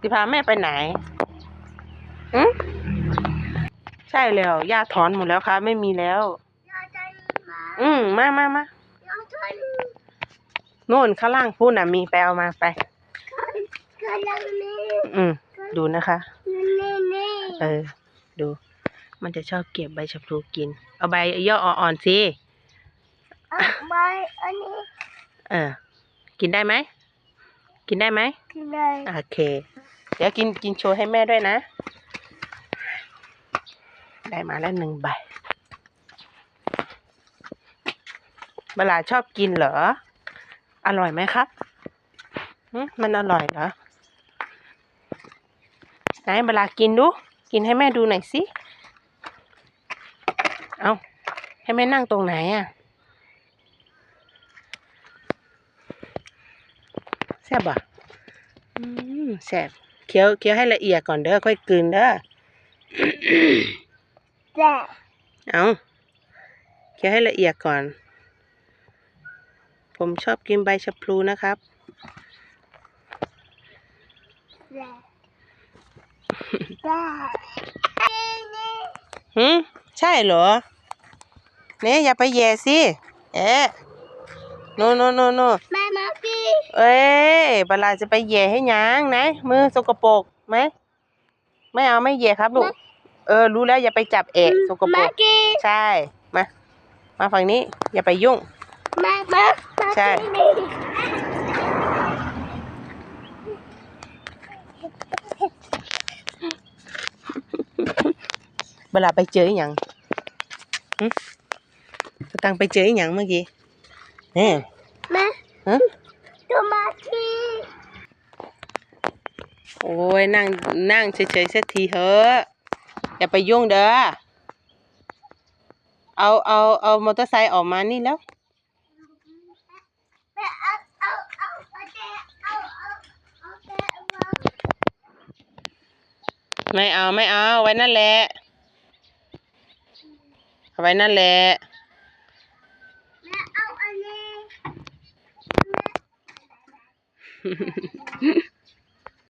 จะพาแม่ไปไหนอืมใช่แล้วย่าถอนหมดแล้วครับไม่มีแล้วยาใจมาอืมมามามายาใจโน่นข้างล่างพูดน่ะ มีไปเอามาไปกำลังนี่อืมดูนะคะนี่นี่เออ ดู มันจะชอบเก็บใบชะพลูกิน เอาใบย่ออ่อนๆสิเอาไปอันนี้ เออ กินได้ไหม กินได้ไหม กินเลยโอเคเดี๋ยวกินกินโชว์ให้แม่ด้วยนะ ได้มาแล้วหนึ่งใบเวลาชอบกินเหรอ อร่อยไหมครับ มันอร่อยเหรอ ไหนเวลากินดู กินให้แม่ดูหน่อยสิ เอาให้แม่นั่งตรงไหนอะแซ่บอะแซ่บ เคี้ยวเคี้ยวให้ละเอียดก่อนเด้อค่อยกลืนเด้อแต่เอาเคี้ยวให้ละเอียดก่อน ผมชอบกินใบชะพลูนะครับแต่แต่นี่หืมใช่เหรอเนี่ยอย่าไปแย่สิ เอ๊ะโนโนโนโนแม่มาพี่ เอ้ยบาลาจะไปแย่ให้หยังไหนมือสกปรกไหมไม่เอาไม่แย่ครับลูก เออ รู้แล้วอย่าไปจับเอะสกปรมากกี้ใช่ มา มาฝั่งนี้ อย่าไปยุ่ง มามามาใช่ที่นี่เวลาไปเจออหย่างหึสตังไปเจออหย่างเมื่อกี้นี่แม่ฮะ ตัวมาที่ โอ้ยนั่งนั่งเฉยๆสักทีเถอะอย่าไปยุ่งเด้อเอาเอาเอามอเตอร์ไซค์ออกมานี่แล้วไม่เอาไม่เอาไว้นั่นแหละเอาไว้นั่นแหละแม่เอาอันนี้